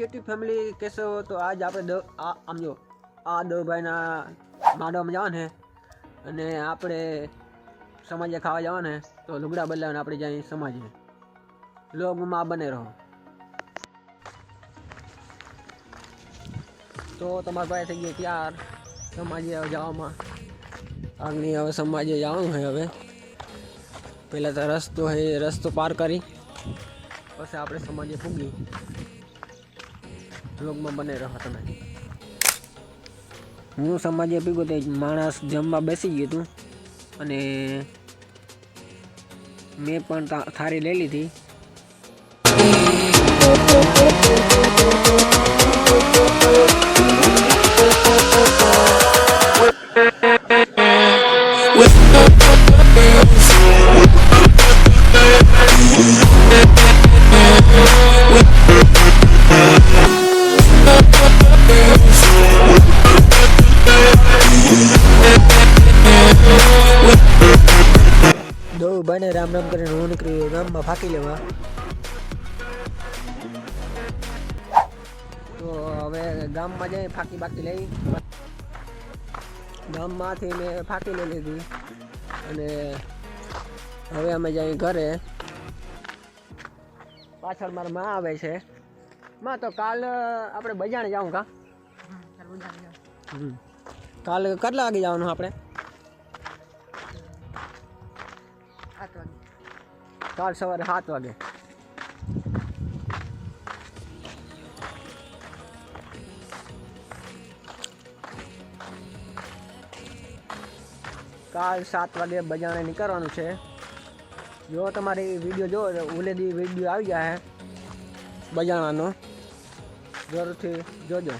YouTube family કેસો તો આજ આપણે આ આમ જો, આ દવભાઈના માંડવામાં જવાને અને આપણે સમાજે ખાવા જવાને તો લુગડા બદલાવીને આપણે જાય સમાજે. લોગમાં બને રહો. તો તમારા ભાઈ થઈ ગયો ત્યાર સમાજે જવામાં. આગની હવે સમાજે જવાનું છે હવે. પહેલાં તો રસ્તો છે, રસ્તો પાર કરી. પછી આપણે સમાજે પૂગી. બ્લોગમાં બને રહો તમે. હું સમાજે પીગો તો માણસ જમવા બેસી ગયું હતું અને મેં પણ થારી થાળી લઈ લીધી. દો બને રામ રામ કરીને હું નીકળી ગામમાં ફાંકી લેવા. તો હવે ગામમાં જઈ ફાંકી બાકી લઈ. ગામમાંથી મેં ફાંકી લઈ લીધી. અને હવે અમે જઈ ઘરે. પાછળ મારા માં આવે છે. માં તો કાલ આપણે બજાણે જાઉં કા. કાલ કેટલા વાગે જવાનું આપણે? કાલ સવારે સાત વાગે. કાલ સાત વાગે બજાણે નીકળવાનું છે. જો તમારે વીડિયો જો, ઉલેદી વીડિયો આવી જાય બજાણાનો. જરૂરથી જોજો.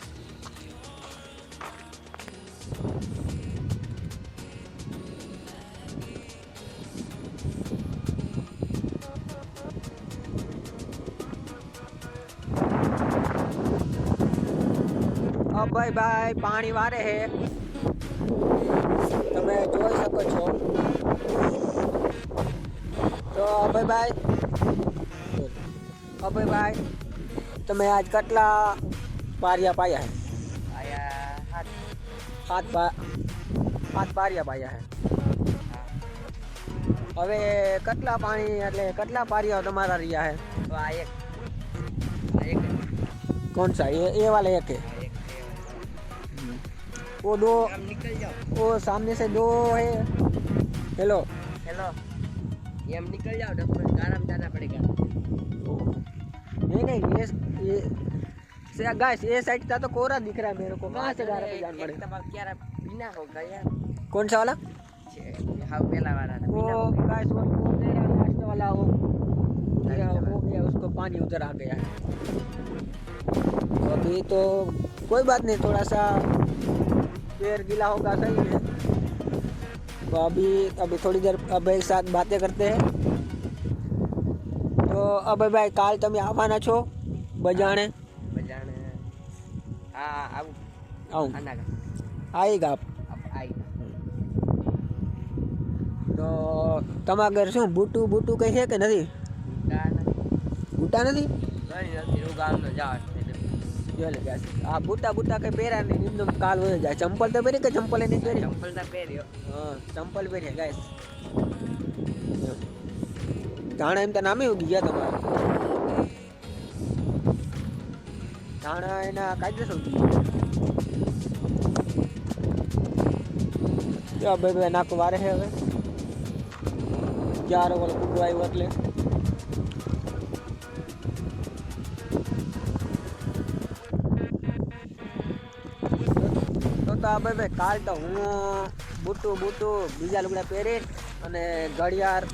અભય ભાઈ પાણી વારે હે તમે જોઈ શકો છો તો અભયભાઈ અભયભાઈ તમે આજ કેટલા પારિયા પાયા હે સાત પા સાત પારિયા પાયા હે હવે કેટલા પાણી એટલે કેટલા પારિયા તમારા રહ્યા હે कौन सा ये ये वाला एक है वो दो निकल जाओ वो सामने से दो है। हेलो हेलो ये हम निकल जाओ डॉक्टर गाना में जाना पड़ेगा। नहीं नहीं ये ये से गाइस ये साइड का तो कोरा दिख रहा है मेरे को। कहाँ से गारा पे जाना पड़ेगा क्या बिना होगा यार। कौन सा वाला? हाँ पहला वाला वो। गाइस वो वो मेरा लास्ट वाला वो। हो गया उसको पानी उधर आ गया। है तो अभी तो कोई बात नहीं थोड़ा सा पैर गीला होगा सही है तो अभी अभी थोड़ी देर अब एक साथ बातें करते हैं તો અભય ભાઈ કાલ તમે આવવાના છો બજાણે बजाने हाँ अब આવું आना का આવીગા આપ अब आई તો તમારા ઘર શું બૂટું બૂટું કંઈ છે કે નથી गाना બૂટા નથી नहीं नहीं वो गाना में जाओ જો લે guys, આ બૂટા બૂટા કઈ પહેરા નહીં એકદમ કાલ વહી જાય. ચંપલ તો પહેરી કે ચંપલ નહીં પહેરી? ચંપલ તો પહેર્યો. હા ચંપલ પહેર્યા ગાઈસ ધાણા એમ તો નામે ઉગી ગયા તમારે. ધાણા એના કાયદેસર ઉગી ભાઈ બે નાખું વારે છે હવે. ચાર ઓવર કુંડો આવ્યો એટલે? તો આ ભાઈ કાલ તો હું બૂટું બૂટું બીજા લુગડા પહેરી અને ઘડિયાળ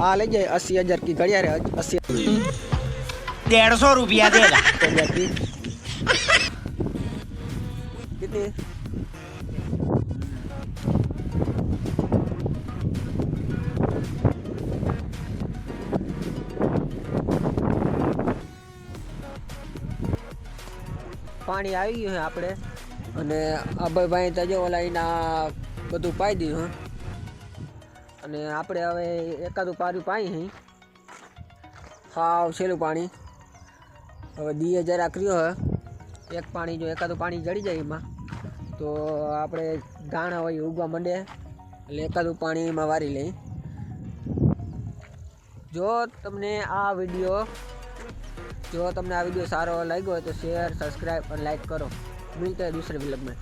આ લઈ જાય અસી હજાર કી ઘડિયાળ અસી દેડસો રૂપિયા દે કેટલી? પાણી આવી ગયું છે આપણે. અને અભયભાઈ તો જો ઓલા એના બધું પાઈ દીધું અને આપણે હવે એકાદું પાર્યું પાઈ હી. હાવ છેલ્લું પાણી. હવે દીએ જરાક રહ્યો, હે. એક પાણી જો એકાદું પાણી જડી જાય એમાં, તો આપણે ધાણા હોય ઉગવા માંડે. એટલે એકાદું પાણી એમાં વારી લઈ. જો તમને આ વીડિયો જો તમને આ વીડિયો સારો લાગ્યો હોય તો શેર સબસ્ક્રાઈબ લાઈક કરો. मिलते हैं दूसरे ब्लॉग में